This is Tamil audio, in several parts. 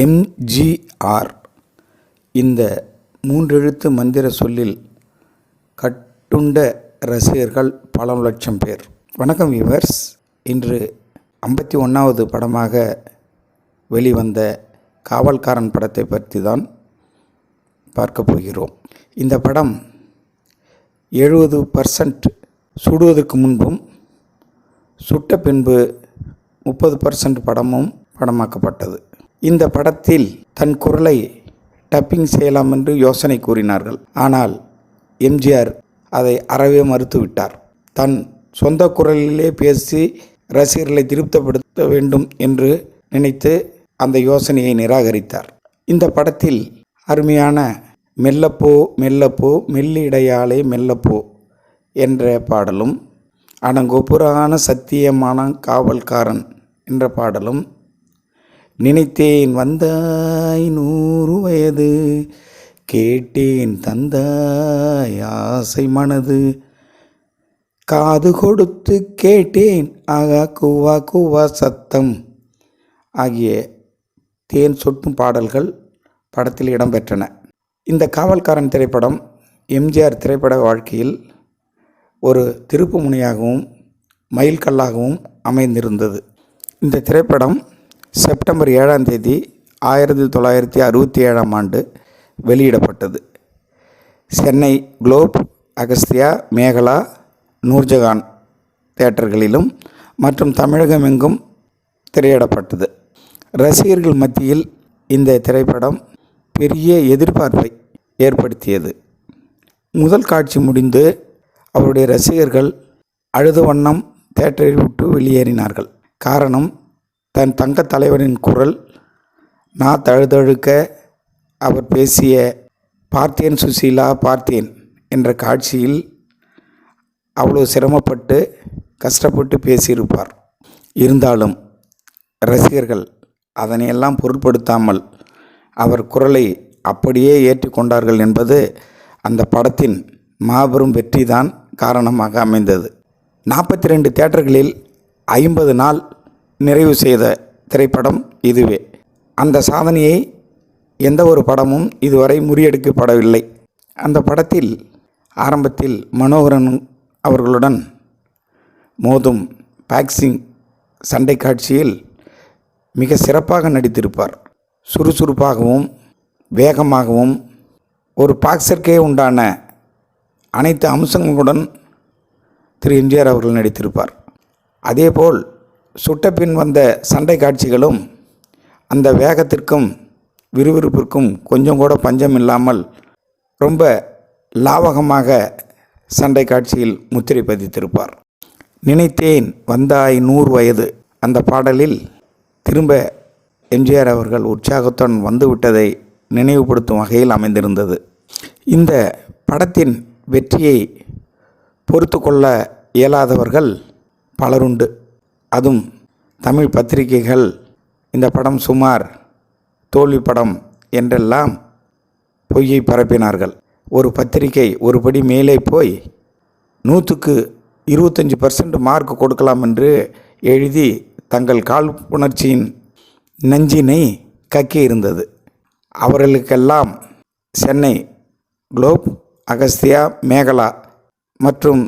எம்ஜிஆர் இந்த மூன்றெழுத்து மந்திர சொல்லில் கட்டுண்ட ரசிகர்கள் பல லட்சம் பேர். வணக்கம் விவர்ஸ் இன்று ஐம்பத்தி ஒன்றாவது படமாக வெளிவந்த காவல்காரன் படத்தை பற்றி தான் பார்க்க போகிறோம். இந்த படம் எழுபது பர்சன்ட் சுடுவதற்கு முன்பும் சுட்ட பின்பு முப்பது பர்சன்ட் படமும் படமாக்கப்பட்டது. இந்த படத்தில் தன் குரலை டப்பிங் செய்யலாம் என்று யோசனை கூறினார்கள். ஆனால் எம்ஜிஆர் அதை அறவே மறுத்துவிட்டார். தன் சொந்த குரலிலே பேசி ரசிகர்களை திருப்திப்படுத்த வேண்டும் என்று நினைத்து அந்த யோசனையை நிராகரித்தார். இந்த படத்தில் அருமையான மெல்லப்போ மெல்லப்போ மெல்லிடையாளே மெல்லப்போ என்ற பாடலும் அடங்கொப்புறான சத்தியமான காவல்காரன் என்ற பாடலும் நினைத்தேன் வந்தாய் நூறு வயது கேட்டேன் தந்தாய் ஆசை மனது. காது கொடுத்து கேட்டேன் ஆகா கூவா குவா சத்தம். ஆகிய தேன் சொட்டும் பாடல்கள் படத்தில் இடம்பெற்றன. இந்த காவல்காரன் திரைப்படம் எம்ஜிஆர் திரைப்பட வாழ்க்கையில் ஒரு திருப்பு முனையாகவும் மயில்கல்லாகவும் அமைந்திருந்தது. இந்த திரைப்படம் செப்டம்பர் ஏழாம் தேதி ஆயிரத்தி தொள்ளாயிரத்தி அறுபத்தி ஏழாம் ஆண்டு வெளியிடப்பட்டது. சென்னை குளோப் அகஸ்தியா மேகலா நூர்ஜஹான் தேட்டர்களிலும் மற்றும் தமிழகமெங்கும் திரையிடப்பட்டது. ரசிகர்கள் மத்தியில் இந்த திரைப்படம் பெரிய எதிர்பார்ப்பை ஏற்படுத்தியது. முதல் காட்சி முடிந்து அவருடைய ரசிகர்கள் அழுது வண்ணம் தேட்டரை விட்டு வெளியேறினார்கள். காரணம் தன் தங்க தலைவரின் குரல் நான் தழுதழுக்க அவர் பேசிய பார்த்தேன் சுசீலா பார்த்தேன் என்ற காட்சியில் அவ்வளோ சிரமப்பட்டு கஷ்டப்பட்டு பேசியிருப்பார். இருந்தாலும் ரசிகர்கள் அதனையெல்லாம் பொருட்படுத்தாமல் அவர் குரலை அப்படியே ஏற்றுக்கொண்டார்கள் என்பது அந்த படத்தின் மாபெரும் வெற்றிதான் காரணமாக அமைந்தது. நாற்பத்தி ரெண்டு தேட்டர்களில் ஐம்பது நாள் நிறைவு செய்த திரைப்படம் இதுவே. அந்த சாதனையை எந்த ஒரு படமும் இதுவரை முறியெடுக்கப்படவில்லை. அந்த படத்தில் ஆரம்பத்தில் மனோகரன் அவர்களுடன் மோதும் பாக்ஸிங் சண்டை காட்சியில் மிக சிறப்பாக நடித்திருப்பார். சுறுசுறுப்பாகவும் வேகமாகவும் ஒரு பாக்ஸர்க்கே உண்டான அனைத்து அம்சங்களுடன் திரு எம்ஜிஆர் அவர்கள் நடித்திருப்பார். அதேபோல் சுட்டபின் வந்த சண்டை காட்சிகளும் அந்த வேகத்திற்கும் விறுவிறுப்பிற்கும் கொஞ்சம் கூட பஞ்சம் இல்லாமல் ரொம்ப லாவகமாக சண்டை காட்சியில் முத்திரை பதித்திருப்பார். நினைத்தேன் வந்தாய் நூறு வயது. அந்த பாடலில் திரும்ப எம்ஜிஆர் அவர்கள் உற்சாகத்துடன் வந்துவிட்டதை நினைவுபடுத்தும் வகையில் அமைந்திருந்தது. இந்த படத்தின் வெற்றியை பொறுத்து கொள்ள இயலாதவர்கள் பலருண்டு. அதுவும் தமிழ் பத்திரிகைகள். இந்த படம் சுமார் தோல்வி படம் என்றெல்லாம் பொய்யை பரப்பினார்கள். ஒரு பத்திரிகை ஒருபடி மேலே போய் நூற்றுக்கு இருபத்தஞ்சி பர்சன்ட் மார்க் கொடுக்கலாம் என்று எழுதி தங்கள் காழ்ப்புணர்ச்சியின் நெஞ்சினை கக்கி இருந்தது. அவர்களுக்கெல்லாம் சென்னை குளோப் அகஸ்தியா மேகலா மற்றும்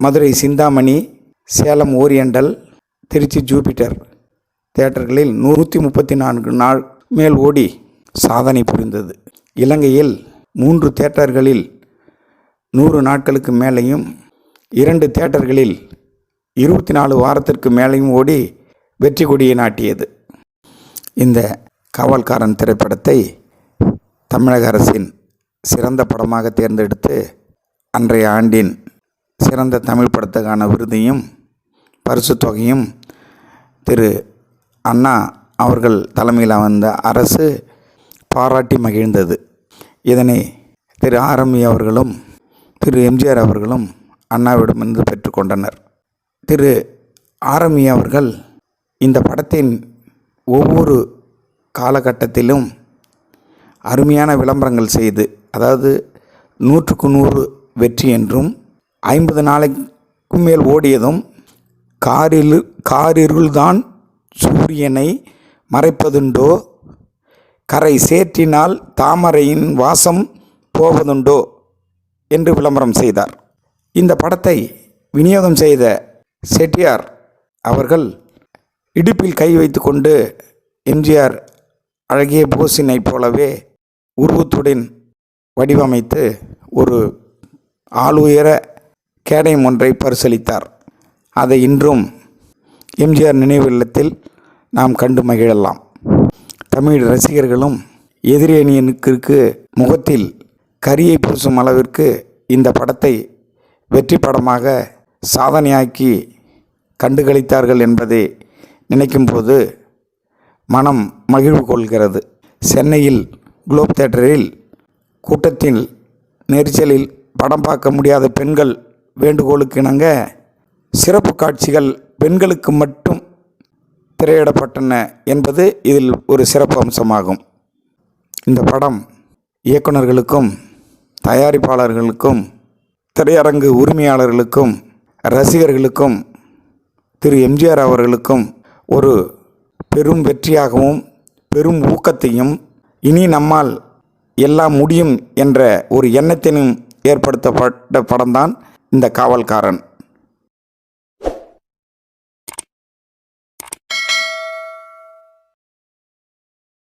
மதுரை சிந்தாமணி சேலம் ஓரியண்டல் திருச்சி ஜூபிட்டர் தேட்டர்களில் நூற்றி முப்பத்தி நான்கு நாள் மேல் ஓடி சாதனை புரிந்தது. இலங்கையில் மூன்று தேட்டர்களில் நூறு நாட்களுக்கு மேலேயும் இரண்டு தேட்டர்களில் இருபத்தி நாலு வாரத்திற்கு மேலேயும் ஓடி வெற்றி கொடியை நாட்டியது. இந்த காவல்காரன் திரைப்படத்தை தமிழக அரசின் சிறந்த படமாக தேர்ந்தெடுத்து அன்றைய ஆண்டின் சிறந்த தமிழ் படத்துக்கான விருதையும் பரிசு தொகையும் திரு அண்ணா அவர்கள் தலைமையில் வந்த அரசு பாராட்டி மகிழ்ந்தது. இதனை திரு ஆரம்பி அவர்களும் திரு எம்ஜிஆர் அவர்களும் அண்ணாவிடமிருந்து பெற்றுக்கொண்டனர் திரு ஆரம்பி அவர்கள் இந்த படத்தின் ஒவ்வொரு காலகட்டத்திலும் அருமையான விளம்பரங்கள் செய்து அதாவது நூற்றுக்கு நூறு வெற்றி என்றும் ஐம்பது நாளைக்கும் மேல் ஓடியதும் காரில் காரிருள்தான் சூரியனை மறைப்பதுண்டோ? கரை சேற்றினால் தாமரையின் வாசம் போவதுண்டோ? என்று விளம்பரம் செய்தார். இந்த படத்தை விநியோகம் செய்த செட்டியார் அவர்கள் இடுப்பில் கை வைத்துக்கொண்டு எம்ஜிஆர் அழகிய போசினைப் போலவே உருவத்துடன் வடிவமைத்து ஒரு ஆளுயர கேடயம் ஒன்றை பரிசளித்தார். அதை இன்றும் எம்ஜிஆர் நினைவு இல்லத்தில் நாம் கண்டு மகிழலாம். தமிழ் ரசிகர்களும் எதிரி அணியனுக்கு முகத்தில் கரியை பூசும் அளவிற்கு இந்த படத்தை வெற்றி படமாக சாதனையாக்கி கண்டுகளித்தார்கள் என்பதை நினைக்கும்போது மனம் மகிழ்வு கொள்கிறது. சென்னையில் குளோப் தேட்டரில் கூட்டத்தில் நெரிசலில் படம் பார்க்க முடியாத பெண்கள் வேண்டுகோளுக்கு இணங்க சிறப்பு காட்சிகள் பெண்களுக்கு மட்டும் திரையிடப்பட்டன என்பது இதில் ஒரு சிறப்பு அம்சமாகும். இந்த படம் இயக்குனர்களுக்கும் தயாரிப்பாளர்களுக்கும் திரையரங்கு உரிமையாளர்களுக்கும் ரசிகர்களுக்கும் திரு எம்ஜிஆர் அவர்களுக்கும் ஒரு பெரும் வெற்றியாகவும் பெரும் ஊக்கத்தையும் இனி நம்மால் எல்லாம் முடியும் என்ற ஒரு எண்ணத்தினும் ஏற்படுத்தப்பட்ட படம்தான் இந்த காவல்காரன்.